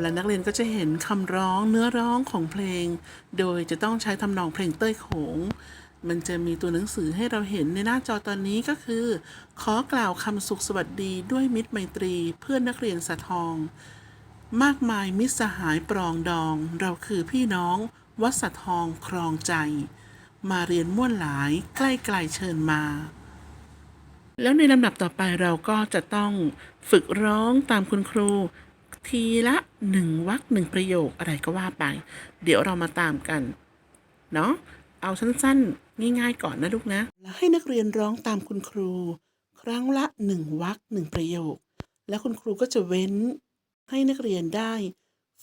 และนก็จะเห็นคำร้องเนื้อร้องของเพลง โดยจะต้องใช้ทำนองเพลงเต้ยโขง มันจะมีตัวหนังสือให้เราเห็นในหน้าจอตอนนี้ก็คือ ขอกล่าวคำสุขสวัสดีด้วยมิตรไมตรีเพื่อนนักเรียนสะทอง มากมายมิตรสหายปรองดอง เราคือพี่น้อง วัดสะทองครองใจ มาเรียนม่วนหลายใกล้ไกลเชิญมาแล้วในลำดับต่อไปเราก็จะต้องฝึกร้องตามคุณครู ทีละหนึ่งวรรคหนึ่งประโยคอะไรก็ว่าไป เดี๋ยวเรามาตามกัน เนาะเอาสั้นๆ ง่ายๆก่อนนะลูกนะ แล้วให้นักเรียนร้องตามคุณครู ครั้งละหนึ่งวรรคหนึ่งประโยค แล้วคุณครูก็จะเว้น ให้นักเรียนได้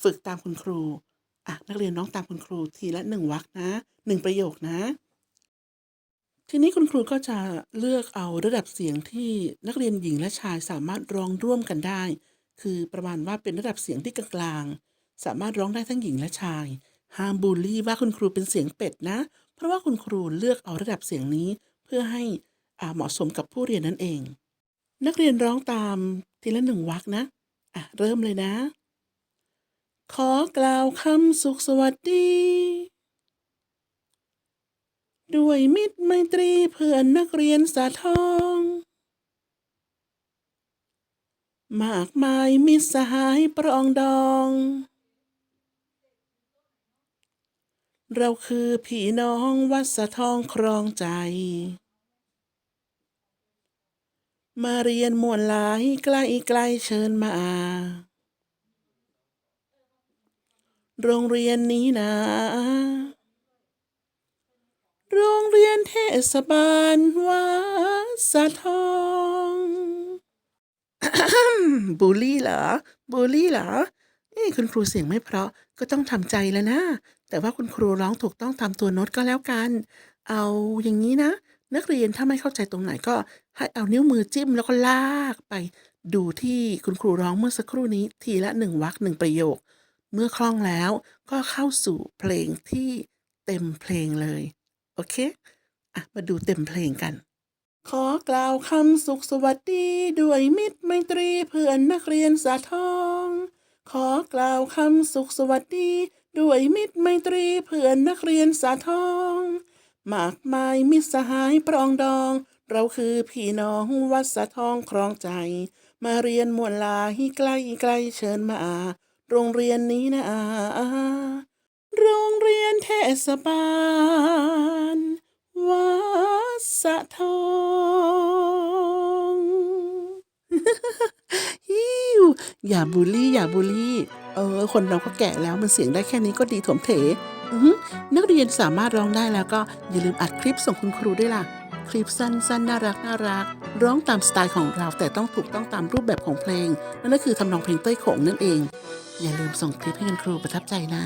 ฝึกตามคุณครูอะนักเรียนร้องตามคุณครูทีละหนึ่งวรรคนะหนึ่งประโยคนะ ทีนี้คุณครูก็จะเลือกเอาระดับเสียงที่นักเรียนหญิงและชายสามารถร้องร่วมกันได้ คือประมาณว่าเป็นระดับเสียงที่กลางๆสามารถร้องได้ทั้งหญิงและชาย ห้ามบูลลี่ว่าคุณครูเป็นเสียงเป็ดนะ เพราะว่าคุณครูเลือกเอาระดับเสียงนี้เพื่อให้อ่าเหมาะสมกับผู้เรียนนั่นเอง นักเรียนร้องตามทีละหนึ่งวรรคนะอะเริ่มเลยนะ ขอกล่าวคำสุขสวัสดี ด้วยมิตรไมตรีเพื่อนนักเรียนสาทอง มากมายมิสหายปรองดอง เราคือพี่น้องวัดสะทองครองใจ มาเรียนมวลหลายใกล้ไกลเชิญมา โรงเรียนนี้นะ โรงเรียนเทศบาลวัดสะทอง บูลลี่เหรอ บูลลี่เหรอเอ้คุณครูเสียงไม่เพราะก็ต้องทำใจแล้วนะ แต่ว่าคุณครูร้องถูกต้องตามตัวโน้ตก็แล้วกัน เอาอย่างนี้นะ นักเรียนถ้าไม่เข้าใจตรงไหนก็ให้เอานิ้วมือจิ้มแล้วก็ลากไป ดูที่คุณครูร้องเมื่อสักครู่นี้ ทีละหนึ่งวรรคหนึ่งประโยค เมื่อคล่องแล้วก็เข้าสู่เพลงที่เต็มเพลงเลย โอเค อะ มาดูเต็มเพลงกัน ขอกล่าวคำสุขสวัสดีด้วยมิตรไมตรีเพื่อนนักเรียนสาทอง ขอกล่าวคำสุขสวัสดีด้วยมิตรไมตรีเพื่อนนักเรียนสาทองมากมายมิตรสหายปรองดอง เราคือพี่น้องวัดสะทองครองใจ มาเรียนมวลลาให้ใกล้ใกล้เชิญมา โรงเรียนนี้นะโรงเรียนเทศบาลวัดสะทอง ฮิวอย่าบูลลี่อย่าบูลลี่ เออ คนเราก็แก่แล้วมันเสียงได้แค่นี้ก็ดีถมเถนักเรียนสามารถร้องได้แล้วก็อย่าลืมอัดคลิปส่งคุณครูด้วยล่ะ คลิปสั้นๆ น่ารักน่ารัก ร้องตามสไตล์ของเราแต่ต้องถูกต้องตามรูปแบบของเพลง นั่นก็คือทำนองเพลงเต้ยโขงนั่นเอง อย่าลืมส่งคลิปให้คุณครูประทับใจนะ